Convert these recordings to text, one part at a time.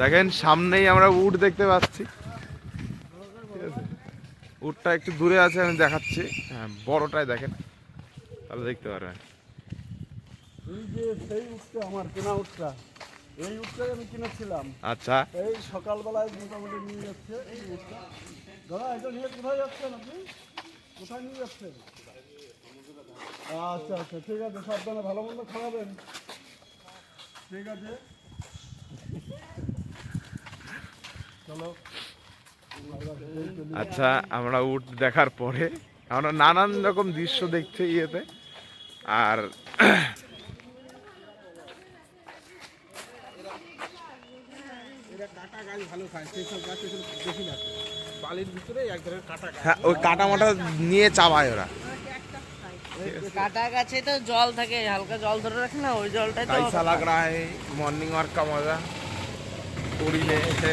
দেখেন সামনেই আমরা উট দেখতে পাচ্ছি। উটটা একটু দূরে আছে আমি দেখাচ্ছি। হ্যাঁ বড়টাই দেখেন। তাহলে দেখতে পারবেন। এই যে সেই আমার কেনা এই আমি কিনেছিলাম। আচ্ছা। এই সকালবেলায় মোটামুটি নিয়ে যাচ্ছে এই উঠটা দাদা এটা নিয়ে কোথায় যাচ্ছেন আপনি? কোথায় নিয়ে যাচ্ছেন? আচ্ছা আচ্ছা ঠিক আছে সাবধানে ভালো মন্দ খাওয়াবেন। ঠিক আছে চলো আচ্ছা আমরা উট দেখার পরে আমরা নানান রকম দৃশ্য দেখছি ইয়েতে। আর হ্যাঁ, ওই কাটা মাটা নিয়ে চাবায় ওরা। কাটা গাছে তো জল থাকে হালকা জল ধরে রাখে না ওই জলটাই তো মর্নিং ওয়ার্ক মজা। পুরী এসে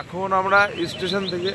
এখন আমরা স্টেশন থেকে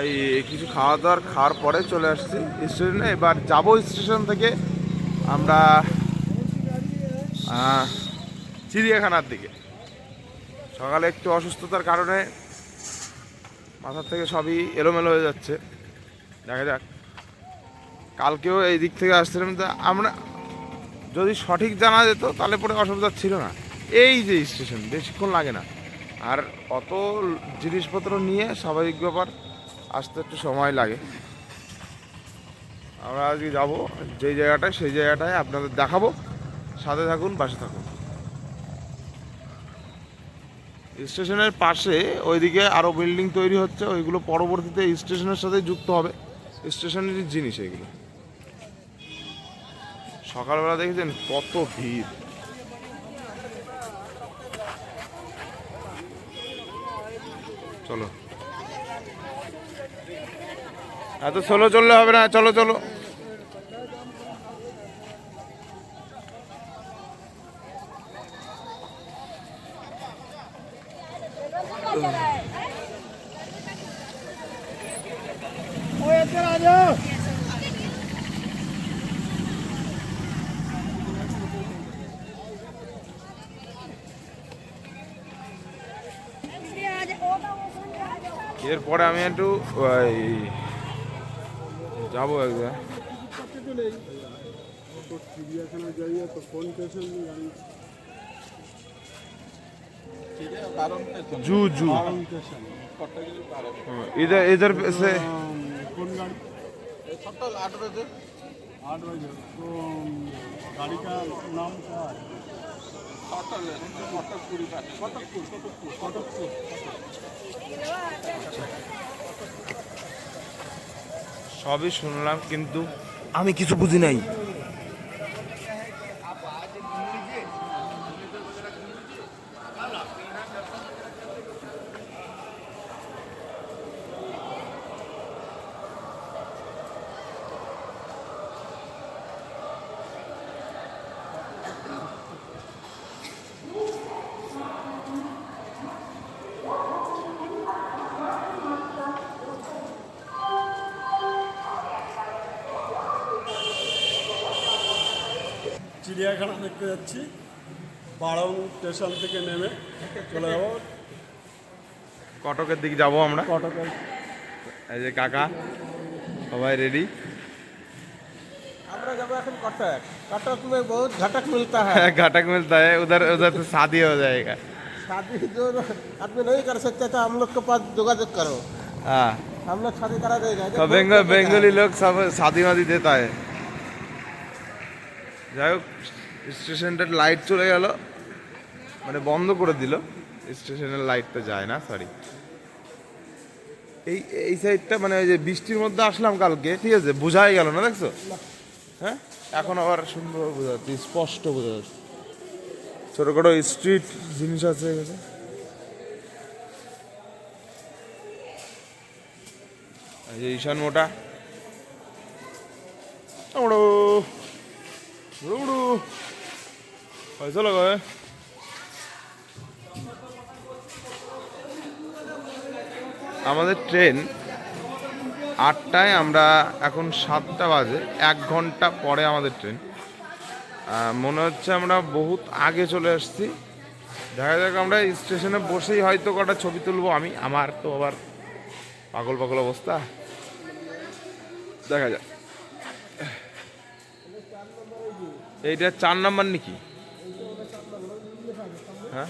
এই কিছু খাওয়া দাওয়ার খাওয়ার পরে চলে আসছি স্টেশনে। এবার যাব স্টেশন থেকে আমরা চিড়িয়াখানার দিকে। সকালে একটু অসুস্থতার কারণে মাথার থেকে সবই এলোমেলো হয়ে যাচ্ছে। দেখা যাক। কালকেও এই দিক থেকে আসছিলাম, তো আমরা যদি সঠিক জানা যেত তাহলে পরে অসুবিধা ছিল না। এই যে স্টেশন, বেশিক্ষণ লাগে না। আর অত জিনিসপত্র নিয়ে স্বাভাবিক ব্যাপার, আসতে একটু সময় লাগে। আমরা আজকে যাব যেই জায়গাটায়, সেই জায়গাটায় আপনাদের দেখাবো। সাথে থাকুন, পাশে থাকুন। স্টেশনের পাশে ওইদিকে আরও বিল্ডিং তৈরি হচ্ছে, ওইগুলো পরবর্তীতে স্টেশনের সাথে যুক্ত হবে। স্টেশনের জিনিস এগুলো। সকালবেলা দেখেছেন কত ভিড়। চলো। এত চলো চললে হবে না চলো চলো। ওই রাজা। স্টেশন গাড়ি जू जू কোন স্টেশন हाँ, इधर इधर से कौन गाड़ी आठ बजे आठ बजे तो गाड़ी का नाम क्या है সবই শুনলাম কিন্তু আমি কিছু বুঝি নাই। চিড়িয়াখানা দেখতে যাচ্ছি বারং স্টেশন থেকে নেমে চলে যাবো কটকের দিকে যাব আমরা কটকে এই যে কাকা সবাই রেডি আমরা যাবো এখন कटक कटक में बहुत घटक मिलता है घटक मिलता है उधर उधर से शादी हो जाएगा शादी जो आदमी नहीं कर सकते तो हम लोग के पास जोगाजोग करो हाँ हम लोग शादी करा देगा तो बेंगल बेंगली लोग सब शादी वादी देता है যাই হোক, স্টেশনটার লাইট চলে গেল। মানে বন্ধ করে দিল। স্টেশনের লাইটটা যায় না সরি এই এই সাইডটা মানে ওই যে বৃষ্টির মধ্যে আসলাম কালকে, ঠিক আছে? বোঝাই গেল না, দেখছ? হ্যাঁ? এখন আবার সুন্দর বোঝা যাচ্ছে, স্পষ্ট বোঝা যাচ্ছে। ছোটো খাটো স্ট্রিট জিনিস আছে এখানে। ঈশান মোটা ওড়ো আমাদের ট্রেন আটটায় আমরা এখন সাতটা বাজে, এক ঘণ্টা পরে আমাদের ট্রেন। মনে হচ্ছে আমরা বহুত আগে চলে আসছি। দেখা যাক, আমরা স্টেশনে বসেই হয়তো কটা ছবি তুলবো আমি, আমার তো আবার পাগল পাগল অবস্থা। দেখা যাক। এইটা চার নাম্বার নাকি? হ্যাঁ?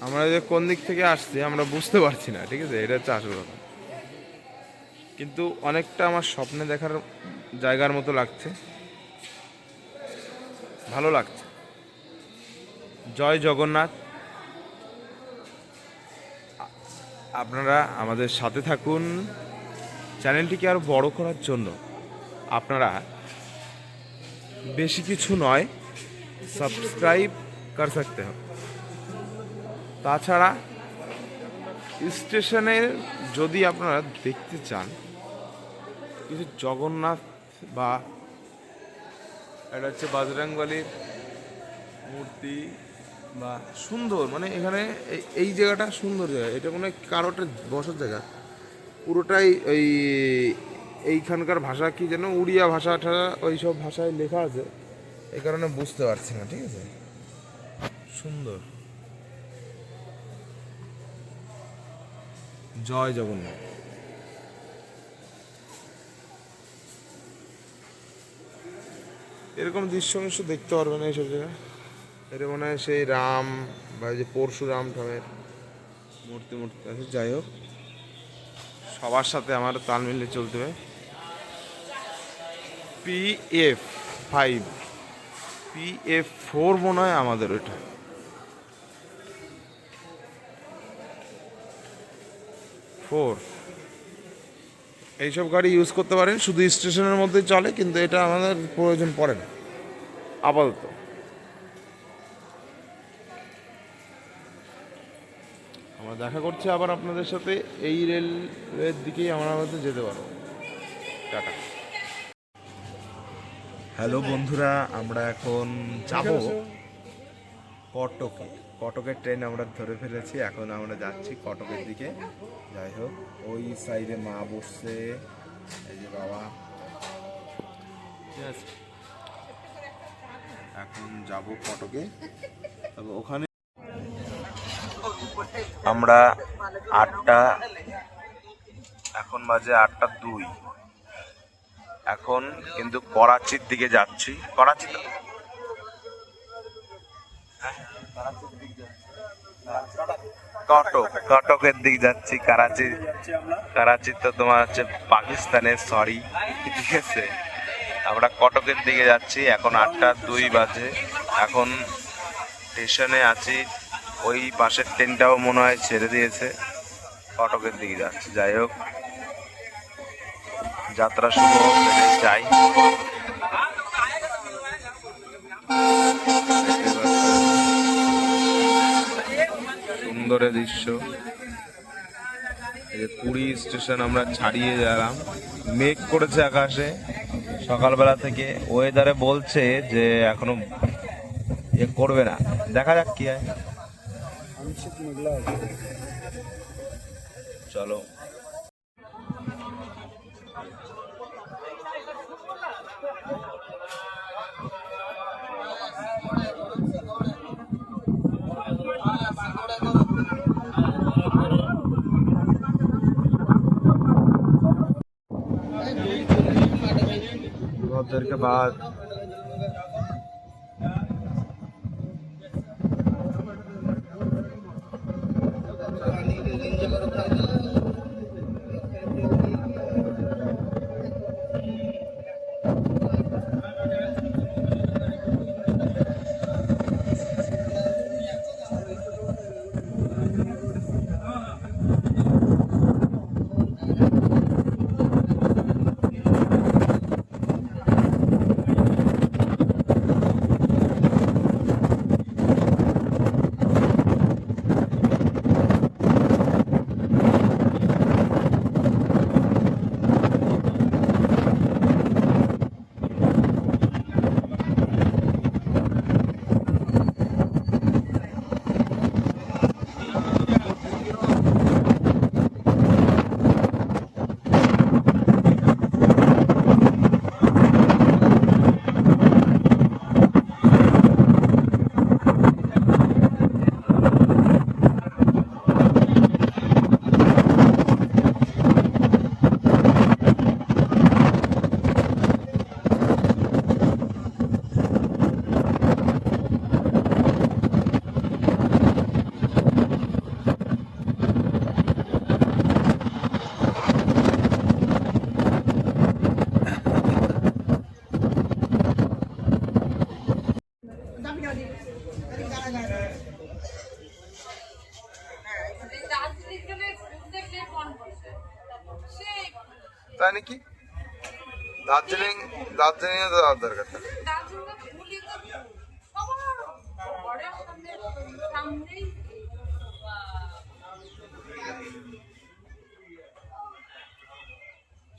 আমরা যে কোন দিক থেকে আসছি, আমরা বুঝতে পারছি না, ঠিক আছে? এটা হচ্ছে আসল কিন্তু অনেকটা আমার স্বপ্নে দেখার জায়গার মতো লাগছে। ভালো লাগছে। জয় জগন্নাথ। আপনারা আমাদের সাথে থাকুন। চ্যানেলটিকে আরও বড় করার জন্য আপনারা বেশি কিছু নয়, সাবস্ক্রাইব কর সকতে হ তাছাড়া স্টেশনের যদি আপনারা দেখতে চান, কিছু জগন্নাথ বা এটা হচ্ছে বাজরাঙ্গবালির মূর্তি বা সুন্দর মানে এখানে এই- জায়গাটা সুন্দর জায়গা। এটা কোনো কারোটা বসার জায়গা। পুরোটাই ওই এইখানকার ভাষা কি যেন, উড়িয়া ভাষা ঠাষা ওই সব ভাষায় লেখা আছে। এই কারণে বুঝতে পারছি না, ঠিক আছে? সুন্দর। জয় জগন্নাথ। এরকম দৃশ্য দেখতে পারবে না এইসব জায়গায়। এটা মনে হয় সেই রাম বা যে পরশুরাম ঠামের মূর্তি মূর্তি। আছে যাই হোক। সবার সাথে আমার তাল মিলিয়ে চলতে হবে। P F five P F four মনে হয় আমাদের ওইটা। ফোর এইসব গাড়ি ইউজ করতে পারেন। শুধু স্টেশনের মধ্যে চলে, কিন্তু এটা আমাদের প্রয়োজন পড়ে না। আপাতত। দেখা করছি আবার আপনাদের সাথে এই রেলওয়ের দিকেই আমরা আমাদের যেতে পারব। টাটা। হ্যালো বন্ধুরা আমরা এখন যাব কটকে। কটকের ট্রেন আমরা ধরে ফেলেছি এখন আমরা যাচ্ছি কটকের দিকে। যাই হোক ওই সাইডে মা বসছে এই যে বাবা। ঠিক আছে এখন যাব কটকে। তবে ওখানে আমরা আটটা, এখন বাজে আটটা দুই। এখন কিন্তু করাচির দিকে যাচ্ছি। করাচি তো? কটক, কটকের দিক যাচ্ছি করাচি করাচি তো তোমার হচ্ছে পাকিস্তানের সরি ঠিক আছে। আমরা কটকের দিকে যাচ্ছি, এখন আটটা দুই বাজে। এখন স্টেশনে আছি। ওই পাশের ট্রেনটাও মনে হয় ছেড়ে দিয়েছে। কটকের দিকে যাচ্ছে, যাই হোক। যাত্রা শুভ চাই। সুন্দরের দৃশ্য। এই যে পুরী স্টেশন আমরা ছাড়িয়ে গেলাম। মেঘ করেছে আকাশে। সকালবেলা থেকে ওয়েদারে বলছে যে এখনও এ করবে না। দেখা যাক কি হয়। चलो। बहुत देर के बाद দার্জিলিং দার্জিলিং তো যাওয়ার দরকার থাকে।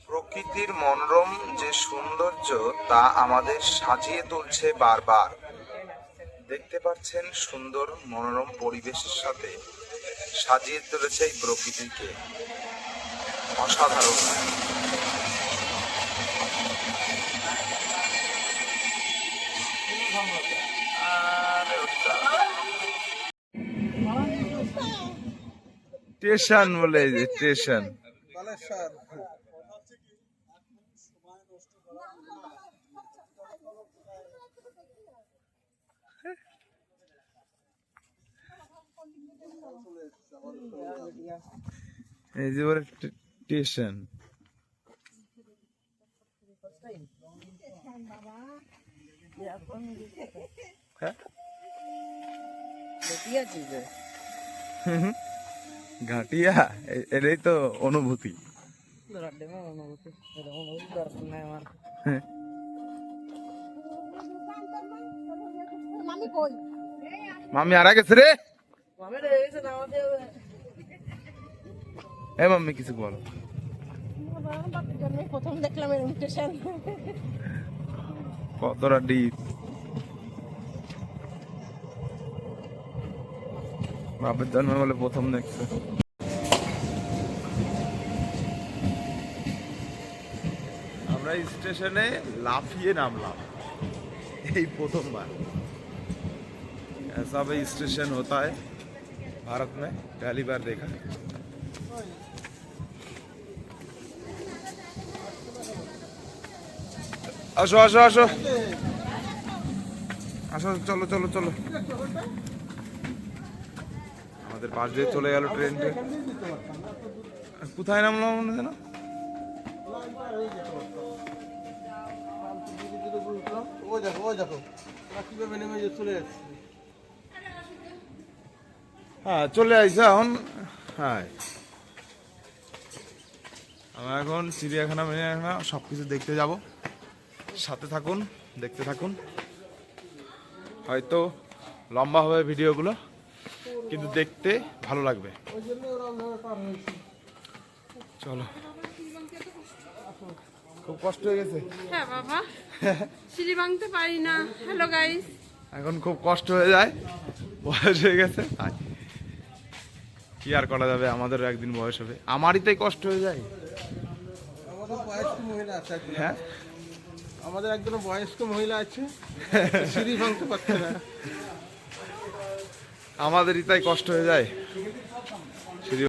প্রকৃতির মনোরম যে সৌন্দর্য, তা আমাদের সাজিয়ে তুলছে বারবার। দেখতে পাচ্ছেন সুন্দর মনোরম পরিবেশের সাথে সাজিয়ে তুলেছে এই প্রকৃতিকে। অসাধারণ। স্টেশন বলে যে স্টেশন এই যে স্টেশন হ্যাঁ দেখি আছি যে ঘাটিয়া? এটাই তো অনুভূতি। মামি আর গেছে রে? এ মাম্মি কিছু বলো। প্রথম দেখলাম এরকম স্টেশন কতটা ডিপ বাপের জন্ম বলে প্রথম দেখছে আমরা স্টেশনে লাফিয়ে নামলাম এই প্রথমবার ऐसा भी स्टेशन होता है भारत में पहली बार देखा আসো আসো আসো। আসো চলো চলো চলো। আমাদের পাশ দিয়ে চলে গেল ট্রেনটা কোথায় নামলাম আমরা যেন ও দেখো ও দেখো। কীভাবে নেমে চলে যাচ্ছে। হ্যাঁ চলে আইসা এখন। হ্যাঁ আমরা এখন চিড়িয়াখানা মিড়িয়াখানা সব কিছু দেখতে যাব। সাথে থাকুন দেখতে থাকুন। হয়তো লম্বা হবে ভিডিওগুলো কিন্তু দেখতে ভালো লাগবে। চলো। খুব কষ্ট হয়ে গেছে। হ্যাঁ বাবা। সিঁড়ি ভাঙতে পারি না। হ্যালো গাইস এখন খুব কষ্ট হয়ে যায়। বয়স হয়ে গেছে তাই। কি আর করা যাবে? আমাদেরও একদিন বয়স হবে। আমারই তাই কষ্ট হয়ে যায়। আমাদের। হ্যাঁ? আমাদের একজন বয়স্ক মহিলা আছে সিঁড়ি ভাঙতে পারছে না। আমাদেরই তাই কষ্ট হয়ে যায়।